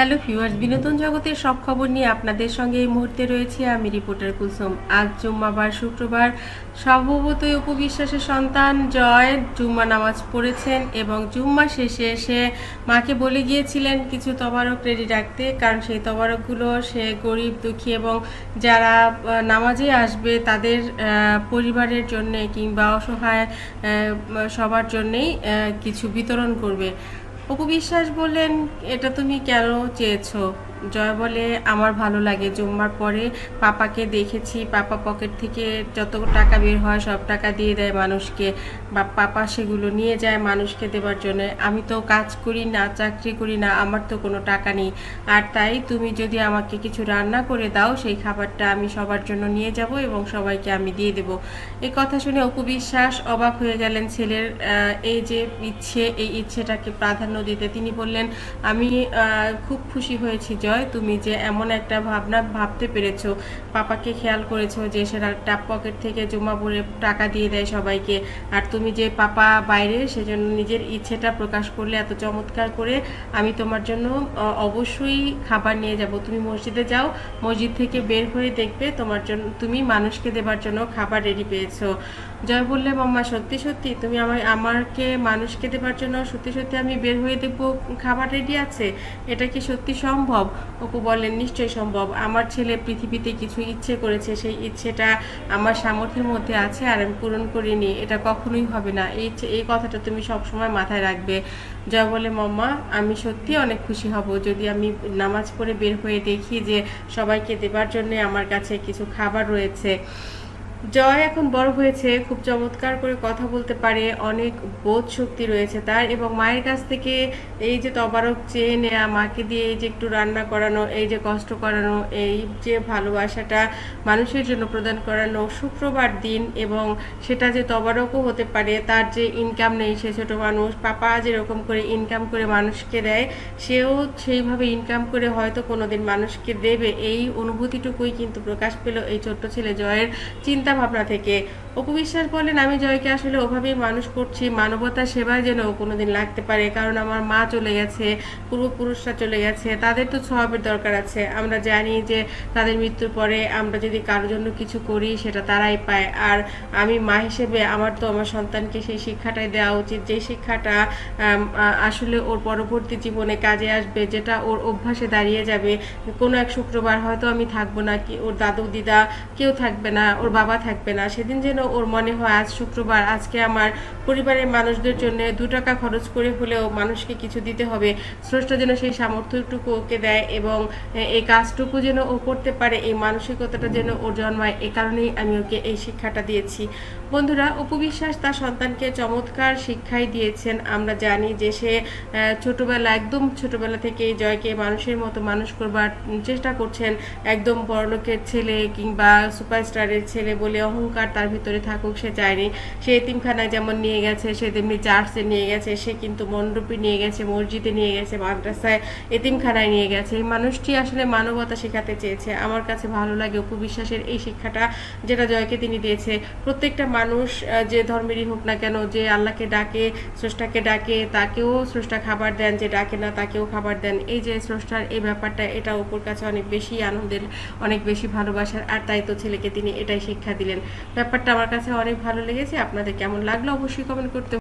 Hello viewers, বিনোদন জগতের সব খবর নিয়ে আপনাদের সঙ্গে এই মুহূর্তে রয়েছি আমি রিপোর্টার কুলসুম। আজ জুম্মাবার, শুক্রবার সম্ভবতই উপবিশ্বাসের সন্তান জয়। জুম্মা নামাজ পড়েছেন এবং জুম্মা শেষে এসে মাকে বলে গিয়েছিলেন, কিছু তবারক রেডি রাখতে। কারণ সেই তবারকগুলো সে গরিব, দুঃখী এবং যারা নামাজে আসবে তাদের পরিবারের জন্যে কিংবা অসহায় সবার জন্যেই কিছু বিতরণ করবে। অপু বিশ্বাস বললেন, এটা তুমি কেন চেয়েছো? জয় বলে, আমার ভালো লাগে, জুম্মার পরে পাপাকে দেখেছি, পাপা পকেট থেকে যত টাকা বের হয় সব টাকা দিয়ে দেয় মানুষকে, বা পাপা সেগুলো নিয়ে যায় মানুষকে দেওয়ার জন্য। আমি তো কাজ করি না, চাকরি করি না, আমার তো কোনো টাকা নেই। আর তাই তুমি যদি আমাকে কিছু রান্না করে দাও, সেই খাবারটা আমি সবার জন্য নিয়ে যাব এবং সবাইকে আমি দিয়ে দেব। এই কথা শুনে অপু বিশ্বাস অবাক হয়ে গেলেন ছেলের এই যে ইচ্ছে, এই ইচ্ছেটাকে প্রাধান্য দিতে তিনি বললেন, আমি খুব খুশি হয়েছি জয়, তুমি যে এমন একটা ভাবনা ভাবতে পেরেছ। পাপাকে খেয়াল করেছ যে সেটা টাপ পকেট থেকে জমা পড়ে টাকা দিয়ে দেয় সবাইকে। আর তুমি যে পাপা বাইরে, সেজন্য নিজের ইচ্ছেটা প্রকাশ করলে এত চমৎকার করে আমি তোমার জন্য অবশ্যই খাবার নিয়ে যাব। তুমি মসজিদে যাও, মসজিদ থেকে বের হয়ে দেখবে তোমার জন্য তুমি মানুষকে দেবার জন্য খাবার রেডি পেয়েছ। জয় বললে, মাম্মা, সত্যি সত্যি, তুমি আমার আমাকে মানুষকে দেবার জন্য সত্যি সত্যি আমি বের হয়ে দেখব, খাবার রেডি আছে? এটা কি সত্যি সম্ভব? অপু বললেন, নিশ্চয়ই সম্ভব। আমার ছেলে পৃথিবীতে কিছু ইচ্ছে করেছে, সেই ইচ্ছেটা আমার সামর্থ্যের মধ্যে আছে আর আমি পূরণ করিনি। এটা কখনোই হবে না। এই এই কথাটা তুমি সবসময় মাথায় রাখবে। জয় বলে, মাম্মা, আমি সত্যি অনেক খুশি হব। যদি আমি নামাজ পড়ে বের হয়ে দেখি যে সবাইকে দেবার জন্য আমার কাছে কিছু খাবার রয়েছে জয় এখন বড় হয়েছে, খুব চমৎকার করে কথা বলতে পারে, অনেক বোধ শক্তি রয়েছে তার এবং মায়ের কাছ থেকে এই যে তবারক চেয়ে নেয়া, মাকে দিয়ে এই যে একটু রান্না করানো, এই যে কষ্ট করানো, এই যে ভালোবাসাটা মানুষের জন্য প্রদান করানো শুক্রবার দিন এবং সেটা যে তবারকও হতে পারে, তার যে ইনকাম নেই সে ছোটো মানুষ, পাপা যেরকম করে ইনকাম করে মানুষকে দেয়, সেও সেইভাবে ইনকাম করে হয়তো কোনোদিন মানুষকে দেবে, এই অনুভূতিটুকুই কিন্তু প্রকাশ পেল এই ছোট্ট ছেলে জয়ের চিন্তা ভাবনা থেকে। অপবিশ্বাস বলেন আমি জয়কে আসলে ওভাবেই মানুষ করছি। মানবতা সেবায় যেন কোনোদিন লাগতে পারে। কারণ আমার মা চলে গেছে, পূর্বপুরুষরা চলে গেছে। তাদের তো স্বভাবের দরকার আছে। আমরা জানি যে তাদের মৃত্যুর পরে আমরা যদি কারোর জন্য কিছু করি, সেটা তারাই পায়। আর আমি মা হিসেবে আমার তো আমার সন্তানকে সেই শিক্ষাটাই দেওয়া উচিত। যে শিক্ষাটা আসলে ওর পরবর্তী জীবনে কাজে আসবে, যেটা ওর অভ্যাসে দাঁড়িয়ে যাবে। কোনো এক শুক্রবার হয়তো আমি থাকব না, কি ওর দাদু, দিদা কেউ থাকবে না। ওর বাবা থাকবে না। সেদিন যেন ওর মনে হয় আজ শুক্রবার, আজকে আমার পরিবারের মানুষদের জন্য দু টাকা খরচ করে হলেও মানুষকে কিছু দিতে হবে। স্রষ্টা যেন সেই সামর্থ্যটুকু ওকে দেয় এবং এই কাজটুকু যেন ও করতে পারে, এই মানসিকতাটা যেন ওর জন্মায়, এ কারণেই আমি ওকে এই শিক্ষাটা দিয়েছি। বন্ধুরা উপবিশ্বাস তার সন্তানকে চমৎকার শিক্ষাই দিয়েছেন। আমরা জানি যে সে ছোটবেলা, একদম ছোটবেলা থেকে জয়কে মানুষের মতো মানুষ করবার চেষ্টা করছেন। একদম বড়লোকের ছেলে কিংবা সুপারস্টারের ছেলে বলে অহংকার তার ভিতরে থাকুক, সে চায়নি। সে এতিমখানায় যেমন নিয়ে গেছে, সে তেমনি চার্চে নিয়ে গেছে, সে কিন্তু মণ্ডপে নিয়ে গেছে, মসজিদে নিয়ে গেছে, মাদ্রাসায় এতিমখানায় নিয়ে গেছে। এই মানুষটি আসলে মানবতা শেখাতে চেয়েছে। আমার কাছে ভালো লাগে অপু বিশ্বাসের এই শিক্ষাটা যেটা জয়কে তিনি দিয়েছে। প্রত্যেকটা মানুষ যে ধর্মেরই হোক না কেন, যে আল্লাহকে ডাকে, স্রষ্টাকে ডাকে, তাকেও স্রষ্টা খাবার দেন, যে ডাকে না তাকেও খাবার দেন। এই যে স্রষ্টার এই ব্যাপারটা এটা অপুর কাছে অনেক বেশি আনন্দের, অনেক বেশি ভালোবাসার। আর তাই তো ছেলেকে তিনি এটাই শিক্ষা দিলেন। ব্যাপারটা আমার কাছে অনেক ভালো লেগেছে। আপনাদের কেমন লাগল অবশ্যই কমেন্ট করতে